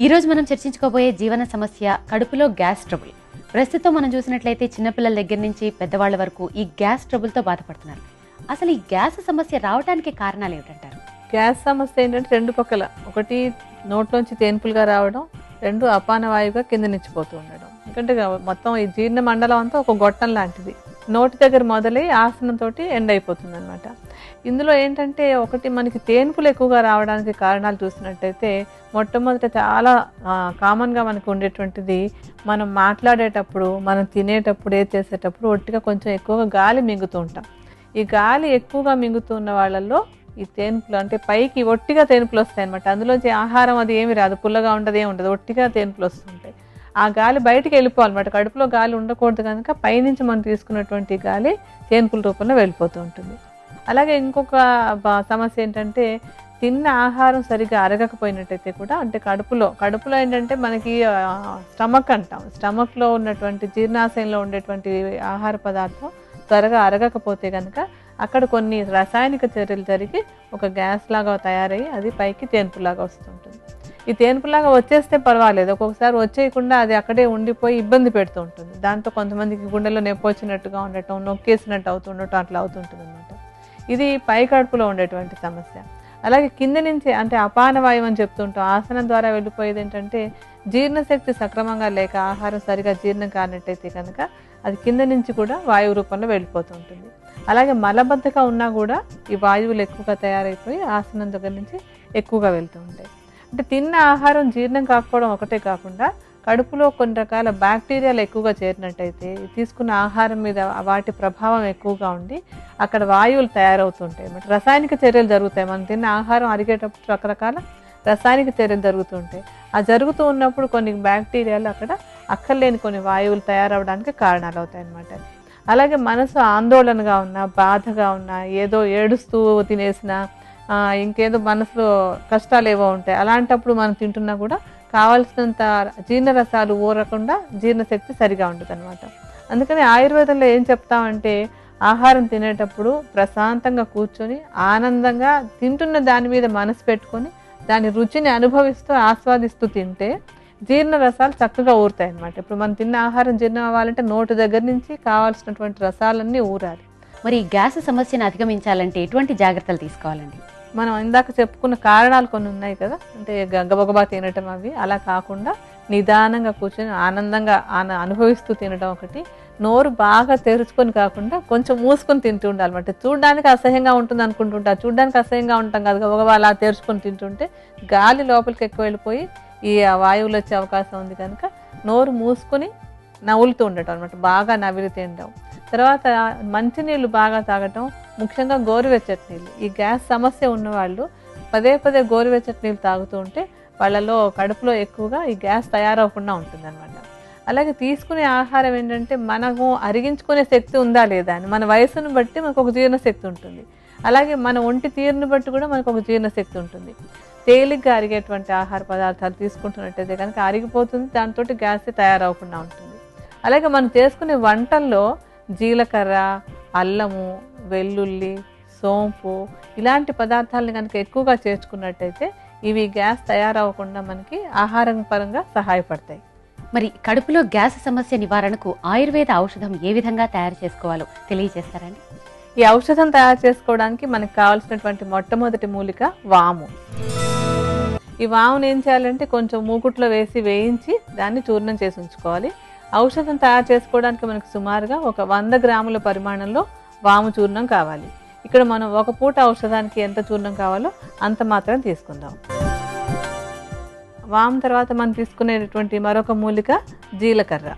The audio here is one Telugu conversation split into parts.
ఈరోజు మనం చర్చించుకోబోయే జీవన సమస్య కడుపులో గ్యాస్ ట్రబుల్. ప్రస్తుతం మనం చూసినట్లయితే చిన్నపిల్లల దగ్గర నుంచి పెద్దవాళ్ళ వరకు ఈ గ్యాస్ ట్రబుల్తో బాధపడుతున్నారు. అసలు ఈ గ్యాస్ సమస్య రావడానికి కారణాలు ఏమిటంటారు? గ్యాస్ సమస్య ఏంటంటే రెండు పక్కల. ఒకటి నోట్లోంచి తేన్పులుగా రావడం రెండు అపాన వాయువుగా కింద నిచ్చిపోతూ ఉండడం. ఎందుకంటే మొత్తం ఈ జీర్ణ మండలం అంతా ఒక గొట్టం లాంటిది. నోటి దగ్గర మొదలై ఆసనంతో ఎండ్ అయిపోతుంది అనమాట ఇందులో ఏంటంటే ఒకటి మనకి తేన్పులు ఎక్కువగా రావడానికి కారణాలు చూసినట్టయితే మొట్టమొదట చాలా కామన్గా మనకు ఉండేటువంటిది మనం మాట్లాడేటప్పుడు మనం తినేటప్పుడు ఏది చేసేటప్పుడు ఒట్టిగా కొంచెం ఎక్కువగా గాలి మింగుతూ ఉంటాం. ఈ గాలి ఎక్కువగా మింగుతున్న వాళ్ళల్లో ఈ తేనుపులు అంటే పైకి ఒట్టిగా తేనుపులు వస్తాయి అనమాట అందులోంచి ఆహారం అది ఏమి రాదు పుల్లగా ఉండదు ఏమి ఉండదు ఒట్టిగా తేనుపులు వస్తుంటాయి. ఆ గాలి బయటికి వెళ్ళిపోవాలన్నమాట కడుపులో గాలి ఉండకూడదు కనుక పైనుంచి మనం తీసుకున్నటువంటి గాలి తేన్పుల రూపంలో వెళ్ళిపోతూ ఉంటుంది. అలాగే ఇంకొక సమస్య ఏంటంటే తిన్న ఆహారం సరిగా అరగకపోయినట్టయితే కూడా అంటే కడుపులో కడుపులో ఏంటంటే మనకి స్టమక్ అంటాం. స్టమక్లో ఉన్నటువంటి జీర్ణాశయంలో ఉండేటువంటి ఆహార పదార్థం త్వరగా అరగకపోతే కనుక అక్కడ కొన్ని రసాయనిక చర్యలు జరిగి ఒక గ్యాస్ లాగా తయారయ్యి అది పైకి తేన్పులాగా వస్తుంటుంది ఈ తేనుపులాగా వచ్చేస్తే పర్వాలేదు. ఒక్కొక్కసారి వచ్చేయకుండా అది అక్కడే ఉండిపోయి ఇబ్బంది పెడుతూ ఉంటుంది. దాంతో కొంతమందికి గుండెలో నొప్పి వచ్చినట్టుగా ఉండటం నొక్కేసినట్టు అవుతుండటం అట్లా అవుతుంటుంది అనమాట ఇది పై కడుపులో ఉండేటువంటి సమస్య. అలాగే కింద నుంచి అంటే అపాన వాయువు అని చెప్తుంటాం. ఆసనం ద్వారా వెళ్ళిపోయేది ఏంటంటే జీర్ణశక్తి సక్రమంగా లేక ఆహారం సరిగా జీర్ణం కానట్టయితే కనుక అది కింద నుంచి కూడా వాయువు రూపంలో వెళ్ళిపోతూ ఉంటుంది. అలాగే మలబద్ధకం ఉన్నా కూడా ఈ వాయువులు ఎక్కువగా తయారైపోయి ఆసనం దగ్గర నుంచి ఎక్కువగా వెళ్తూ ఉంటాయి. అంటే తిన్న ఆహారం జీర్ణం కాకపోవడం ఒకటే కాకుండా కడుపులో కొన్ని రకాల బ్యాక్టీరియాలు ఎక్కువగా చేరినట్టయితే తీసుకున్న ఆహారం మీద వాటి ప్రభావం ఎక్కువగా ఉండి అక్కడ వాయువులు తయారవుతుంటాయి. అన్నమాట రసాయనిక చర్యలు జరుగుతాయి. మనం తిన్న ఆహారం అరిగేటప్పుడు రకరకాల రసాయనిక చర్యలు జరుగుతుంటాయి. ఆ జరుగుతూ ఉన్నప్పుడు కొన్ని బ్యాక్టీరియాలు అక్కడ అక్కర్లేని కొన్ని వాయువులు తయారవడానికి కారణాలు అవుతాయి అన్నమాట అలాగే మనసు ఆందోళనగా ఉన్నా బాధగా ఉన్నా ఏదో ఏడుస్తూ తినేసిన ఇంకేదో మనసులో కష్టాలు ఏవో ఉంటాయి. అలాంటప్పుడు మనం తింటున్నా కూడా కావాల్సినంత జీర్ణరసాలు ఊరకుండా జీర్ణశక్తి సరిగా ఉండదు అనమాట అందుకని ఆయుర్వేదంలో ఏం చెప్తామంటే ఆహారం తినేటప్పుడు ప్రశాంతంగా కూర్చొని ఆనందంగా తింటున్న దాని మీద మనసు పెట్టుకొని దాని రుచిని అనుభవిస్తూ ఆస్వాదిస్తూ తింటే జీర్ణ రసాలు చక్కగా ఊరుతాయి అన్నమాట ఇప్పుడు మనం తిన్న ఆహారం జీర్ణం అవ్వాలంటే నోటి దగ్గర నుంచి కావాల్సినటువంటి రసాలన్నీ ఊరాలి. మరి ఈ గ్యాస్ సమస్యను అధిగమించాలంటే ఎటువంటి జాగ్రత్తలు తీసుకోవాలండి? మనం ఇందాక చెప్పుకున్న కారణాలు కొన్ని ఉన్నాయి కదా. అంటే గబగబా తినటం అవి. అలా కాకుండా నిదానంగా కూర్చొని ఆనందంగా ఆన అనుభవిస్తూ తినడం ఒకటి. నోరు బాగా తెరుచుకొని కాకుండా కొంచెం మూసుకొని తింటూ ఉండాలన్నమాట చూడడానికి అసహ్యంగా ఉంటుంది అనుకుంటుంటా. చూడడానికి అసహ్యంగా ఉంటాం కదా. గబగబా అలా తెరుచుకొని తింటుంటే గాలి లోపలికి ఎక్కువ వెళ్ళిపోయి ఈ వాయువులు వచ్చే అవకాశం ఉంది కనుక నోరు మూసుకొని నవ్వులుతూ ఉండటం అనమాట బాగా నవ్విలు తినడం తర్వాత మంచినీళ్ళు బాగా తాగటం. ముఖ్యంగా గోరువెచ్చట్నీళ్ళు ఈ గ్యాస్ సమస్య ఉన్నవాళ్ళు పదే పదే గోరువెచ్చట్నీళ్ళు తాగుతూ ఉంటే వాళ్ళలో కడుపులో ఎక్కువగా ఈ గ్యాస్ తయారవకుండా ఉంటుందన్నమాట. అలాగే తీసుకునే ఆహారం ఏంటంటే మనము అరిగించుకునే శక్తి ఉందా లేదా అని. మన వయసును బట్టి మనకు ఒక జీర్ణశక్తి ఉంటుంది. అలాగే మన ఒంటి తీరును బట్టి కూడా మనకు ఒక జీర్ణశక్తి ఉంటుంది. తేలిగ్గా అరిగేటువంటి ఆహార పదార్థాలు తీసుకుంటున్నట్టయితే కనుక అరిగిపోతుంది దాంతో గ్యాస్ తయారవకుండా ఉంటుంది. అలాగే మనం చేసుకునే వంటల్లో జీలకర్ర అల్లము వెల్లుల్లి సోంపు ఇలాంటి పదార్థాలను కనుక ఎక్కువగా చేర్చుకున్నట్టయితే ఇవి గ్యాస్ తయారవ్వకుండా మనకి ఆహారం పరంగా సహాయపడతాయి. మరి కడుపులో గ్యాస్ సమస్య నివారణకు ఆయుర్వేద ఔషధం ఏ విధంగా తయారు చేసుకోవాలో తెలియజేస్తారండి ఈ ఔషధం తయారు చేసుకోవడానికి మనకు కావాల్సినటువంటి మొట్టమొదటి మూలిక వాము. ఈ వామును ఏం చేయాలంటే కొంచెం మూకుట్లో వేసి వేయించి దాన్ని చూర్ణం చేసి ఉంచుకోవాలి. ఔషధం తయారు చేసుకోవడానికి మనకు సుమారుగా ఒక వంద గ్రాముల పరిమాణంలో వాము చూర్ణం కావాలి. ఇక్కడ మనం ఒక పూట ఔషధానికి ఎంత చూర్ణం కావాలో అంత మాత్రం తీసుకుందాం. వాము తర్వాత మనం తీసుకునేటటువంటి మరొక మూలిక జీలకర్ర.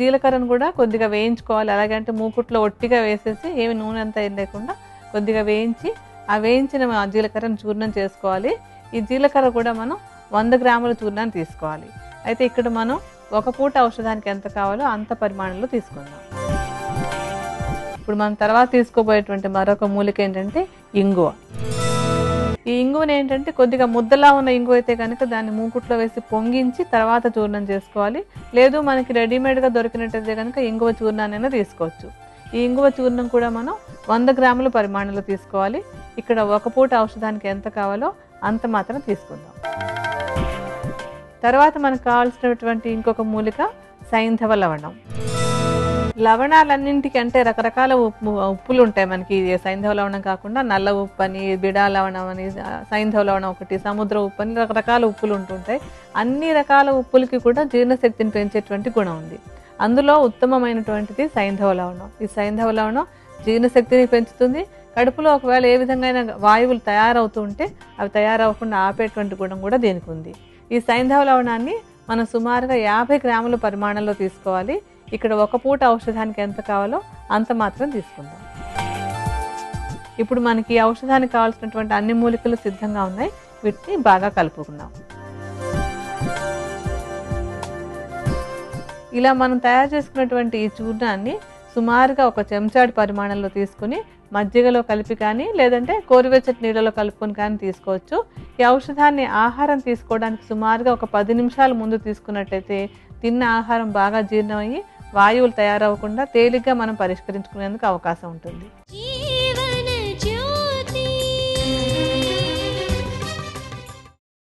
జీలకర్రను కూడా కొద్దిగా వేయించుకోవాలి. అలాగంటే మూకుట్లో ఒట్టిగా వేసేసి ఏమి నూనె అంతా ఏం లేకుండా కొద్దిగా వేయించి ఆ వేయించిన ఆ జీలకర్రను చూర్ణం చేసుకోవాలి. ఈ జీలకర్ర కూడా మనం వంద గ్రాముల చూర్ణాన్ని తీసుకోవాలి. అయితే ఇక్కడ మనం ఒక పూట ఔషధానికి ఎంత కావాలో అంత పరిమాణంలో తీసుకుందాం. ఇప్పుడు మనం తర్వాత తీసుకోబోయేటువంటి మరొక మూలిక ఏంటంటే ఇంగువ. ఈ ఇంగువని ఏంటంటే కొద్దిగా ముద్దలా ఉన్న ఇంగువ అయితే కనుక దాన్ని మూకుట్లో వేసి పొంగించి తర్వాత చూర్ణం చేసుకోవాలి. లేదు మనకి రెడీమేడ్గా దొరికినట్టయితే కనుక ఇంగువ చూర్ణాన్ని తీసుకోవచ్చు. ఈ ఇంగువ చూర్ణం కూడా మనం వంద గ్రాముల పరిమాణంలో తీసుకోవాలి. ఇక్కడ ఒక పూట ఔషధానికి ఎంత కావాలో అంత మాత్రం తీసుకుందాం. తర్వాత మనకు కావాల్సినటువంటి ఇంకొక మూలిక సైంధవ లవణం. లవణాలన్నింటికంటే రకరకాల ఉప్పు ఉప్పులు ఉంటాయి మనకి సైంధవ లవణం కాకుండా నల్ల ఉప్పు అని బిడా లవణం అని సైంధవ లవణం ఒకటి సముద్ర ఉప్పు అని రకరకాల ఉప్పులు ఉంటుంటాయి అన్ని రకాల ఉప్పులకి కూడా జీర్ణశక్తిని పెంచేటువంటి గుణం ఉంది. అందులో ఉత్తమమైనటువంటిది సైంధవ లవణం. ఈ సైంధవ లవణం జీర్ణశక్తిని పెంచుతుంది. కడుపులో ఒకవేళ ఏ విధంగా వాయువులు తయారవుతూ ఉంటే అవి తయారవకుండా ఆపేటువంటి గుణం కూడా దీనికి ఉంది. ఈ సైంధవ లవణాన్ని మనం సుమారుగా యాభై గ్రాముల పరిమాణంలో తీసుకోవాలి. ఇక్కడ ఒక పూట ఔషధానికి ఎంత కావాలో అంత మాత్రం తీసుకుందాం. ఇప్పుడు మనకి ఈ ఔషధానికి కావాల్సినటువంటి అన్ని మూలికలు సిద్ధంగా ఉన్నాయి. వీటిని బాగా కలుపుకుందాం. ఇలా మనం తయారు చేసుకున్నటువంటి ఈ చూర్ణాన్ని సుమారుగా ఒక చెంచాడు పరిమాణంలో తీసుకుని మజ్జిగలో కలిపి కానీ లేదంటే కోరివెచ్చటి నీళ్ళలో కలుపుకొని కానీ తీసుకోవచ్చు. ఈ ఔషధాన్ని ఆహారం తీసుకోవడానికి సుమారుగా ఒక పది నిమిషాల ముందు తీసుకున్నట్టయితే తిన్న ఆహారం బాగా జీర్ణమయ్యి వాయువులు తయారవ్వకుండా తేలిగ్గా మనం పరిష్కరించుకునేందుకు అవకాశం ఉంటుంది.